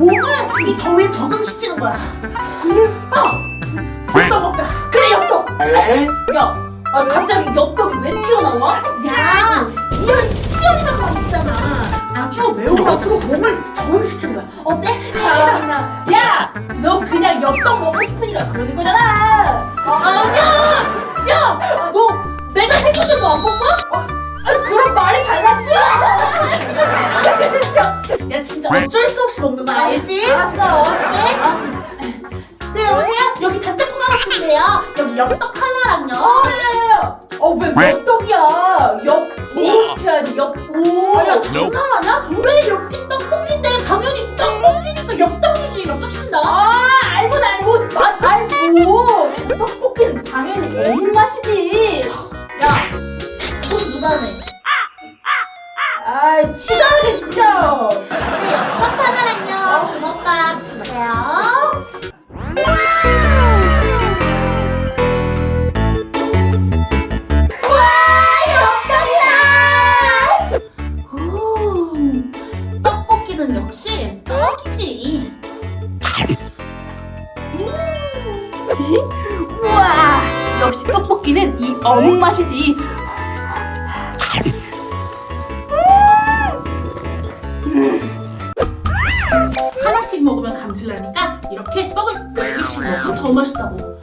몸을 이 더위에 적응시키는 거야. 어! 엽떡 먹자. 그래 엽떡. 아, 야, 아 갑자기 엽떡이 왜 튀어나와? 야, 이런 진짜 어쩔 수 없이 먹는 거 알지? 알았어. 네, 여보세요? 여기 단짝꿍 하나인데요. 여기 엽떡 하나랑요. 어왜 엽떡이야? 엽 뭐로 시켜야지 엽 오. 아야, 장난 아니야? 왜 엽기 역시 떡이지. 우와 역시 떡볶이는 이 어묵 맛이지. 하나씩 먹으면 감질나니까 이렇게 떡을 네 개씩 먹으면 더 맛있다고.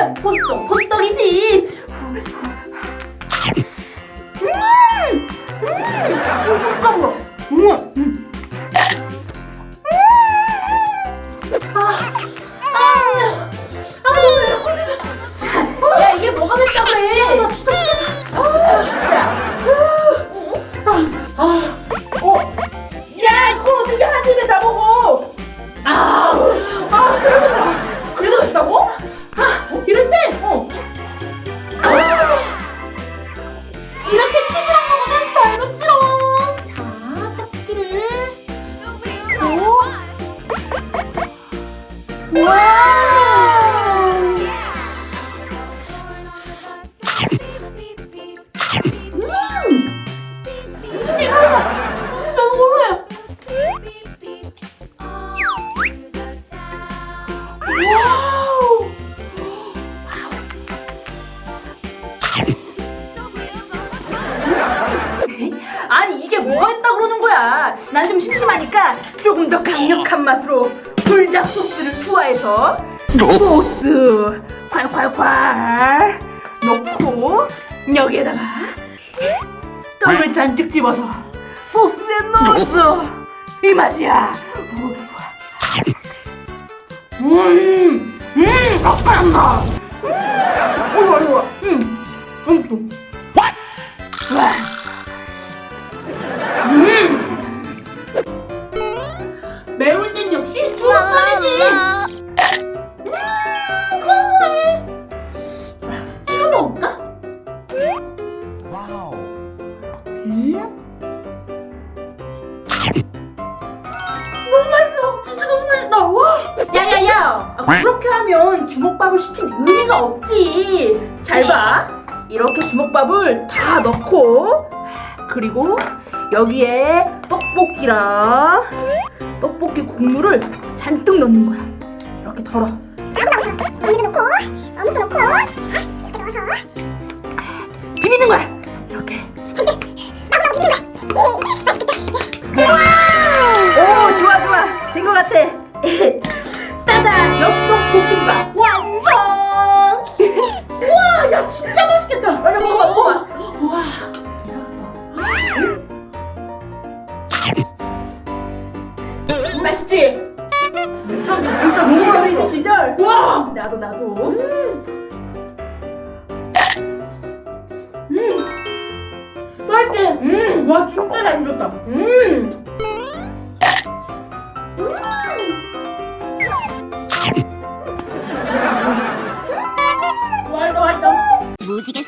이렇게 먹으면 호떡 호떡이지. 이렇게 난 좀 심심하니까 조금 더 강력한 맛으로 불닭 소스를 추가해서 소스 콸콸콸 넣고 여기에다가 떡을 잔뜩 집어서 소스에 넣었어 이 맛이야. 음, 음, 덕분한다 음, 어이구, 어이구, 음, 음, 음. 와. 그렇게 하면 주먹밥을 시킨 의미가 없지. 잘 봐. 이렇게 주먹밥을 다 넣고 그리고 여기에 떡볶이랑 떡볶이 국물을 잔뜩 넣는 거야. 이렇게 덜어. 비비는 거야. 이렇게 진짜 비주얼이지 비주얼 와. 나도 나도 음. 맛있지? 음. 와 진짜 잘 익었다. 음. 맛있다 맛있다. 무지개